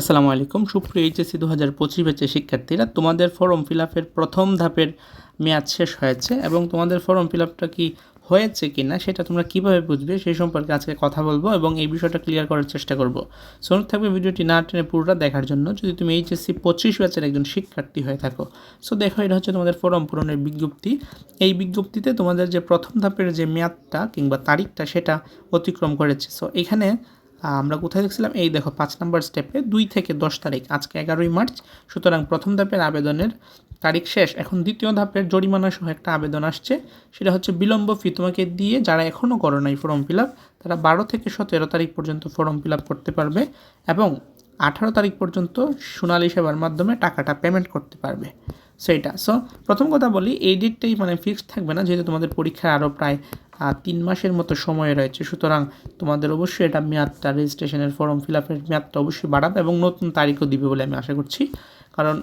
আসসালামু আলাইকুম। সুপ্রিয় এইচএসসি দু হাজার পঁচিশ ব্যাচের শিক্ষার্থীরা, তোমাদের ফর্ম ফিল আপের প্রথম ধাপের মেয়াদ শেষ হয়েছে এবং তোমাদের ফর্ম ফিল আপটা কি হয়েছে কি না সেটা তোমরা কীভাবে বুঝবে সেই সম্পর্কে আজকে কথা বলব এবং এই বিষয়টা ক্লিয়ার করার চেষ্টা করব। সোনক থাকবে ভিডিওটি না টেনে পুরোটা দেখার জন্য। যদি তুমি এইচএসসি পঁচিশ ব্যাচের একজন শিক্ষার্থী হয়ে থাকো, সো দেখো এটা হচ্ছে তোমাদের ফর্ম পূরণের বিজ্ঞপ্তি। এই বিজ্ঞপ্তিতে তোমাদের যে প্রথম ধাপের যে মেয়াদটা কিংবা তারিখটা সেটা অতিক্রম করেছে। সো এখানে আমরা কোথায় দেখছিলাম? এই দেখো, পাঁচ নম্বর স্টেপে দুই থেকে দশ তারিখ, আজকে এগারোই মার্চ। সুতরাং প্রথম ধাপের আবেদনের তারিখ শেষ। এখন দ্বিতীয় ধাপের জরিমানা সহ একটা আবেদন আসছে। সেটা হচ্ছে বিলম্ব ফি তোমাকে দিয়ে যারা এখনও করো নাই ফর্ম ফিল আপ তারা বারো থেকে সতেরো তারিখ পর্যন্ত ফর্ম ফিল আপ করতে পারবে এবং আঠারো তারিখ পর্যন্ত সোনালী সেবার মাধ্যমে টাকাটা পেমেন্ট করতে পারবে। সেইটা। সো প্রথম কথা বলি, এই ডেটটাই মানে ফিক্সড থাকবে না, যেহেতু তোমাদের পরীক্ষার আরও প্রায় তিন মাসের মতো সময় রয়েছে। সুতরাং তোমাদের অবশ্যই এটা মেয়াদটা রেজিস্ট্রেশনের ফর্ম ফিল আপের মেয়াদটা অবশ্যই বাড়াবে এবং নতুন তারিখও দিবে বলে আমি আশা করছি। কারণ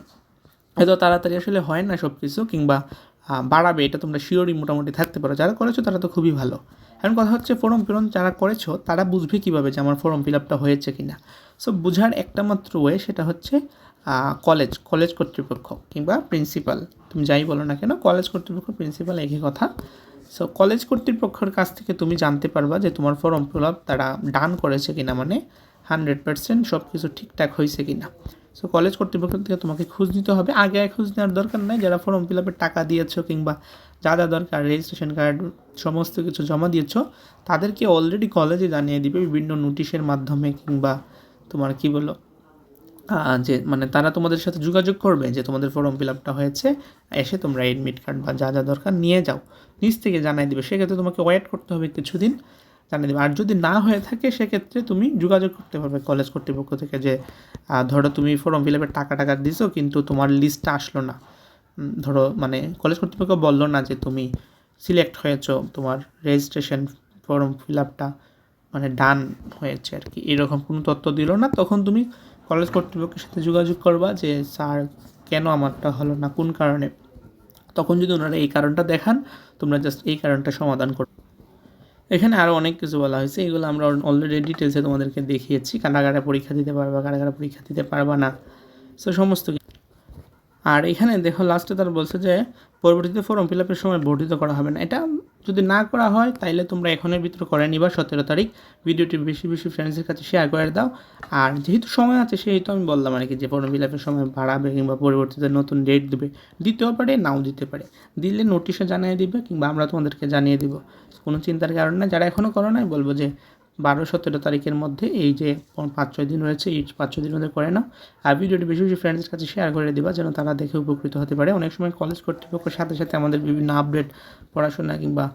এত তাড়াতাড়ি আসলে হয় না সব কিছু কিংবা বাড়াবে, এটা তোমরা শিওরই মোটামুটি থাকতে পারো। যারা করেছ তারা তো খুবই ভালো। এখন কথা হচ্ছে ফর্ম পূরণ যারা করেছ, তারা বুঝবে কীভাবে যে আমার ফর্ম ফিল আপটা হয়েছে কি না সো বোঝার একটা মাত্র ওয়ে সেটা হচ্ছে কলেজ কলেজ কর্তৃপক্ষ কিংবা প্রিন্সিপাল তুমি যাই বলো না কেন কলেজ কর্তৃপক্ষ প্রিন্সিপাল একই কথা। সো কলেজ কর্তৃপক্ষের কাছ থেকে তুমি জানতে পারবা যে তোমার ফর্ম ফিল আপ তারা ডান করেছে কিনা মানে হান্ড্রেড পার্সেন্ট সব কিছু ঠিকঠাক হয়েছে কিনা। সো কলেজ কর্তৃপক্ষ থেকে তোমাকে খোঁজ নিতে হবে। আগে খোঁজ নেওয়ার দরকার নেই। যারা ফর্ম ফিল আপের টাকা দিয়েছ কিংবা যা যা দরকার রেজিস্ট্রেশন কার্ড সমস্ত কিছু জমা দিয়েছ, তাদেরকে অলরেডি কলেজে জানিয়ে দিবে বিভিন্ন নোটিশের মাধ্যমে কিংবা তোমার কি বলো যে মানে তারা তোমাদের সাথে যোগাযোগ করবে যে তোমাদের ফর্ম ফিল আপটা হয়েছে, এসে তোমরা এডমিট কার্ড বা যা যা দরকার নিয়ে যাও। নিজ থেকে জানাই দিবে। সেক্ষেত্রে তোমাকে ওয়েট করতে হবে কিছুদিন, জানিয়ে দেবে। আর যদি না হয়ে থাকে, সেক্ষেত্রে তুমি যোগাযোগ করতে পারবে কলেজ কর্তৃপক্ষ থেকে যে ধরো তুমি ফর্ম ফিল আপের টাকা টাকা দিছো, কিন্তু তোমার লিস্টটা আসলো না। ধরো মানে কলেজ কর্তৃপক্ষ বলল না যে তুমি সিলেক্ট হয়েছো তোমার রেজিস্ট্রেশন ফর্ম ফিল আপটা মানে ডান হয়েছে আর কি। এরকম কোনো তথ্য দিল না। তখন তুমি কলেজ কর্তৃপক্ষের সাথে যোগাযোগ করবা যে, স্যার, কেন আমারটা হলো না? কোন কারণে? তখন যদি ওনারা এই কারণটা দেখান, তোমরা জাস্ট এই কারণটা সমাধান করো এখানে আরও অনেক কিছু বলা হয়েছে। এগুলো আমরা অলরেডি ডিটেলসে তোমাদেরকে দেখিয়েছি। কারা পরীক্ষা দিতে পারবা কারা পরীক্ষা দিতে পারবা না। সো সমস্ত আর এখানে দেখো লাস্টে তারা বলছে যে, পরবর্তীতে ফর্ম ফিল আপের সময় বর্ধিত করা হবে না। এটা যদি না করা হয়, তাইলে তোমরা এখনের ভিতরে করে নিবা সতেরো তারিখ। ভিডিওটি বেশি বেশি ফ্রেন্ডসের কাছে শেয়ার করে দাও। আর যেহেতু সময় আছে, সেহেতু আমি বললাম আর কি যে ফর্ম বিলাপের সময় বাড়াবে কিংবা পরিবর্তিত নতুন ডেট দেবে। দিতেও পারে, নাও দিতে পারে। দিলে নোটিশে জানিয়ে দিবে কিংবা আমরা তোমাদেরকে জানিয়ে দিব। কোনো চিন্তার কারণ না যারা এখনও করো নাই, বলব যে বারো সতেরো তারিখের মধ্যে এই যে পাঁচ, ছয় দিন রয়েছে, এই পাঁচ, ছয় দিনের মধ্যে করে নাও। আর ভিডিওটি বেশি বেশি ফ্রেন্ডসের কাছে শেয়ার করে দেবা যেন তারা দেখে উপকৃত হতে পারে। অনেক সময় কলেজ কর্তৃপক্ষের সাথে সাথে আমাদের বিভিন্ন আপডেট পড়াশোনা কিংবা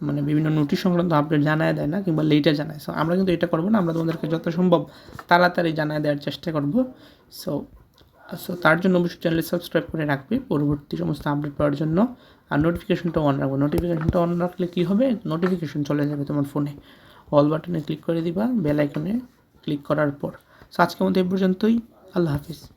মানে বিভিন্ন নোটিশ সংক্রান্ত আপডেট জানায় দেয় না কিংবা লেটে জানায়। সো আমরা কিন্তু এটা করব না, আমরা তোমাদেরকে যত সম্ভব তাড়াতাড়ি জানায় দেওয়ার চেষ্টা করব। সো সো তার জন্য অবশ্যই চ্যানেলে সাবস্ক্রাইব করে রাখবে, পরবর্তী সমস্ত আপডেট পাওয়ার জন্য। আর নোটিফিকেশনটা অন রাখব। নোটিফিকেশনটা অন রাখলে কী হবে? নোটিফিকেশন চলে যাবে তোমার ফোনে অল বাটনে ক্লিক করে দিবা, বেল আইকনে ক্লিক করার পর। সো আজকের মধ্যে এই পর্যন্তই। আল্লাহ হাফিজ।